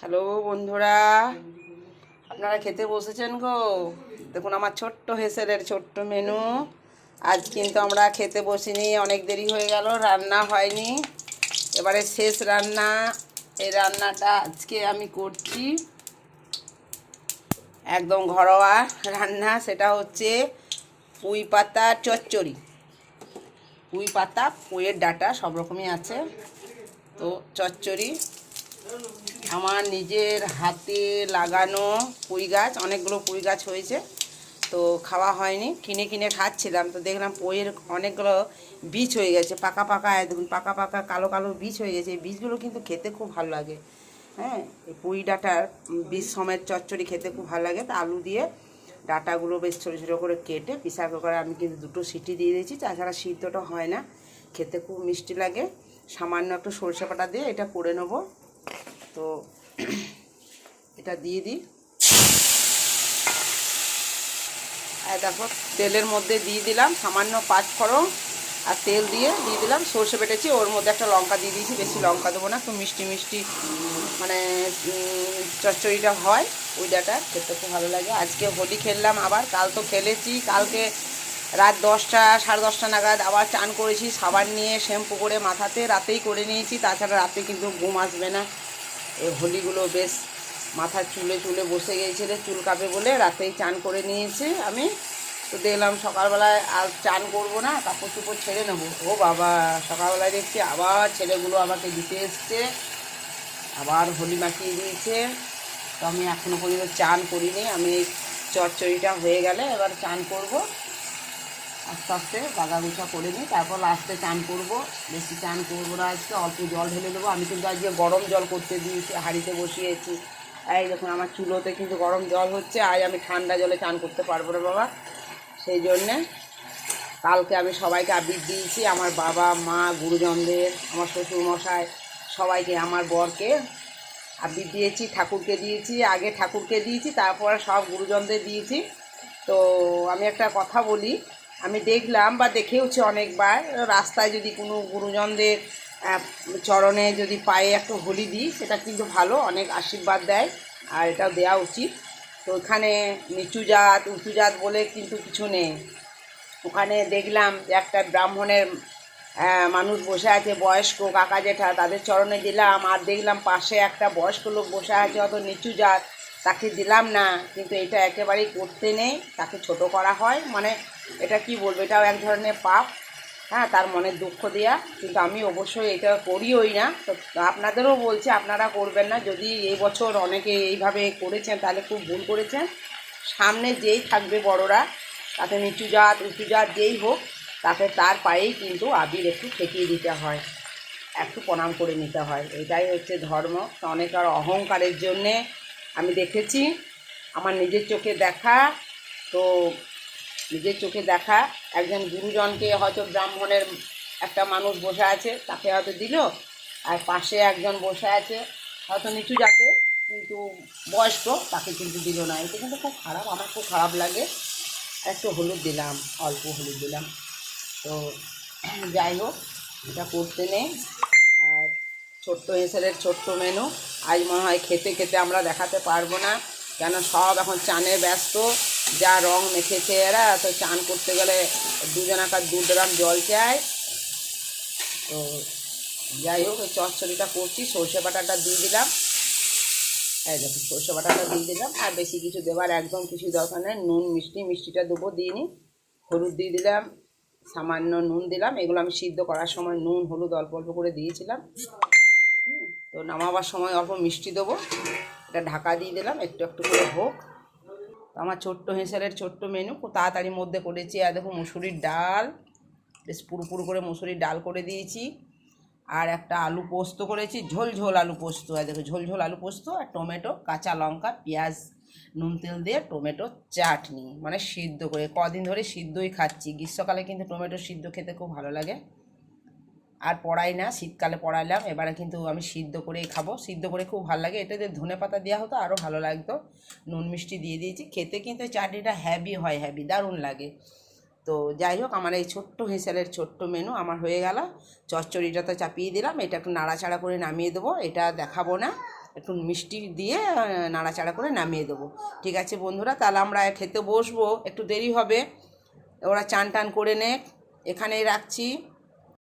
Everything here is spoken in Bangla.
হ্যালো বন্ধুরা, আপনারা খেতে বসেছেন গো? দেখুন আমার ছোট্ট হেসেলের ছোট্ট মেনু। আজ কিন্তু আমরা খেতে বসিনি, অনেক দেরি হয়ে গেল, রান্না হয়নি। এবারে শেষ রান্না, এই রান্নাটা আজকে আমি করছি। একদম ঘরোয়া রান্না, সেটা হচ্ছে পুঁই পাতা, চচ্চড়ি। পুঁই পাতা, পুঁইয়ের ডাটা সব রকমই আছে। তো চচ্চড়ি আমার নিজের হাতে লাগানো পুঁই গাছ, অনেকগুলো পুঁই গাছ হয়েছে, তো খাওয়া হয়নি, কিনে কিনে খাচ্ছিলাম, তো দেখলাম পুঁইয়ের অনেকগুলো বীজ হয়ে গেছে, পাকা পাকা দেখুন, পাকা পাকা, কালো কালো বীজ হয়ে গেছে, এই বীজগুলো কিন্তু খেতে খুব ভালো লাগে হ্যাঁ এই পুঁই ডাটার বীজ সমেত চচ্চড়ি খেতে খুব ভালো লাগে, তা আলু দিয়ে ডাটাগুলো বেশ ছোটো ছোটো করে কেটে প্রেসার কুকারে আমি কিন্তু দুটো সিটি দিয়ে দিয়েছি, তাছাড়া সিদ্ধটা হয় না, খেতে খুব মিষ্টি লাগে, সামান্য একটু সরষে বাটা দিয়ে এটা করে নেব তো এটা দিয়ে দিই। আর দেখো, তেলের মধ্যে দিয়ে দিলাম সামান্য পাঁচ ফোড়ন আর তেল দিয়ে দিয়ে দিলাম সর্ষে বেটেছি। ওর মধ্যে একটা লঙ্কা দিয়ে দিয়েছি, বেশি লঙ্কা দেবো না, একটু মিষ্টি মিষ্টি মানে চচ্চড়িটা হয় ওই ডাটা খেতে খুব ভালো লাগে। আজকে হোলি খেললাম আবার, কাল তো খেলেছি, কালকে রাত দশটা, সাড়ে দশটা নাগাদ আবার চান করেছি, সাবান নিয়ে শ্যাম্পু করে মাথাতে রাতেই করে নিয়েছি, তাছাড়া রাতে কিন্তু ঘুম আসবে না। হোলিগুলো বেশ মাথার চুলে চুলে বসে গিয়েছিল, চুল কাপে বলে রাতেই চান করে নিয়েছে আমি। তো দেখলাম সকালবেলায় আর চান করব না, কাপড় চুপড় ছেড়ে নেব। ও বাবা, সকালবেলায় দেখছি আবার ছেলেগুলো আমাকে দিতে এসছে, আবার হোলি মাখিয়ে দিয়েছে। তো আমি এখনও পর্যন্ত চান করিনি, আমি চচ্চড়িটা হয়ে গেলে এবার চান করব। আস্তে আস্তে বাগা গুছা করে নিই, তারপর লাস্টে চান করব। বেশি চান করব না আজকে অল্প জল ঢেলে দেবো। আমি কিন্তু আজকে গরম জল করতে দিয়েছি, হাঁড়িতে বসিয়েছি। এই দেখুন, আমার চুলোতে কিন্তু গরম জল হচ্ছে, আজ আমি ঠান্ডা জলে চান করতে পারব না বাবা। সেই জন্যে কালকে আমি সবাইকে আবির দিয়েছি, আমার বাবা, মা, গুরুজনদের, আমার শ্বশুর মশাই সবাইকে, আমার বরকে আবির দিয়েছি, ঠাকুরকে দিয়েছি, আগে ঠাকুরকে দিয়েছি, তারপরে সব গুরুজনদের দিয়েছি। তো আমি একটা কথা বলি আমি দেখলাম বা দেখেওছি অনেকবার, রাস্তায় যদি কোনো গুরুজনদের চরণে যদি পায়ে একটু হোলি দিই, সেটা কিন্তু ভালো, অনেক আশীর্বাদ দেয়, আর এটাও দেওয়া উচিত। তো ওখানে নিচু জাত, উঁচু জাত বলে কিন্তু কিছু নেই। ওখানে দেখলাম যে একটা ব্রাহ্মণের মানুষ বসে আছে, বয়স্ক, কাকা জেঠা, তাদের চরণে দিলাম, আর দেখলাম পাশে একটা বয়স্ক লোক বসে আছে, অত নিচু জাত। তাকে দিলাম না, কিন্তু এটা একেবারেই করতে নেই, তাকে ছোট করা হয়। মানে এটা কি বলব, এটাও এক ধরনের পাপ। হ্যাঁ তার মনে দুঃখ দেওয়া কিন্তু আমি অবশ্যই এটা করিওই না। তো আপনাদেরও বলছি, আপনারা করবেন না। যদি এই বছর অনেকে এইভাবে করেছেন, তাহলে খুব ভুল করেছেন। সামনে যেই থাকবে বড়রা, তাতে নিচু জাত, উঁচু জাত যেই হোক, তাতে তার পায়েই কিন্তু আবির একটু ঠেকিয়ে দিতে হয়। একটু প্রণাম করে নিতে হয়। এটাই হচ্ছে ধর্ম। তো অনেকের অহংকারের জন্যে আমি দেখেছি, আমার নিজের চোখে দেখা, তো নিজের চোখে দেখা। একজন গুরুজনকে হয়তো ব্রাহ্মণের একটা মানুষ বসে আছে, তাকে হয়তো দিল, আর পাশে একজন বসে আছে, হয়তো নিচু জাতে, কিন্তু বয়স্ক, তাকে কিন্তু দিল না। এটা কিন্তু খুব খারাপ, আমার খুব খারাপ লাগে। একটু হলুদ দিলাম, অল্প হলুদ দিলাম। তো যাই হোক, এটা করতে নেই। ছোট্ট এসেলের ছোট্ট মেনু। আজ মনে হয় খেতে খেতে আমরা দেখাতে পারব না, কেন সব এখন চানে ব্যস্ত, যা রং মেখেছে এরা, তো চান করতে গেলে দুজনাকার দু ড্রাম জল চায়। তো যাই হোক, ওই চচ্চড়িটা করছি, সর্ষে বাটাটা দিয়ে দিলাম। এই দেখো, সর্ষে বাটাটা দিয়ে দিলাম, আর বেশি কিছু দেওয়ার একদম কিছু দরকার নেই। নুন, মিষ্টি, মিষ্টিটা দেবো দিইনি হলুদ দিয়ে দিলাম, সামান্য নুন দিলাম, এগুলো আমি সিদ্ধ করার সময় নুন, হলুদ অল্প অল্প করে দিয়েছিলাম। তো নামাবার সময় অল্প মিষ্টি দেবো। এটা ঢাকা দিয়ে দিলাম, একটু একটু করে হোক। তো আমার ছোট্ট হেঁসেলের ছোট্ট মেনু, খুব তাড়াতাড়ির মধ্যে করেছি। আর দেখো মুসুরির ডাল, বেশ পুরো পুরো করে মুসুরির ডাল করে দিয়েছি। আর একটা আলু পোস্ত করেছি, ঝোল ঝোল আলু পোস্ত। আর দেখো ঝোল ঝোল আলু পোস্ত আর টমেটো, কাঁচা লঙ্কা, পেঁয়াজ, নুন তেল দিয়ে টমেটো চাটনি। মানে সিদ্ধ করে, কদিন ধরে সিদ্ধই খাচ্ছি। গ্রীষ্মকালে কিন্তু টমেটো সিদ্ধ খেতে খুব ভালো লাগে। আর পড়াই না, শীতকালে পড়াইলাম এবারে কিন্তু আমি সিদ্ধ করেই খাব। সিদ্ধ করে খুব ভালো লাগে এটাতে ধনে পাতা দেওয়া হতো আরও ভালো লাগতো। নুন মিষ্টি দিয়ে দিয়েছি, খেতে কিন্তু চাটনিটা হ্যাভি হয় হ্যাভি দারুণ লাগে। তো যাই হোক, আমার এই ছোট্ট হেঁসেলের ছোট্ট মেনু আমার হয়ে গেল। চচ্চড়িটা তো চাপিয়ে দিলাম, এটা একটু নাড়াচাড়া করে নামিয়ে দেবো, এটা দেখাবো না। একটু মিষ্টি দিয়ে নাড়াচাড়া করে নামিয়ে দেবো। ঠিক আছে বন্ধুরা, তাহলে আমরা খেতে বসবো, একটু দেরি হবে। ওরা চান টান করে নে এখানেই রাখছি।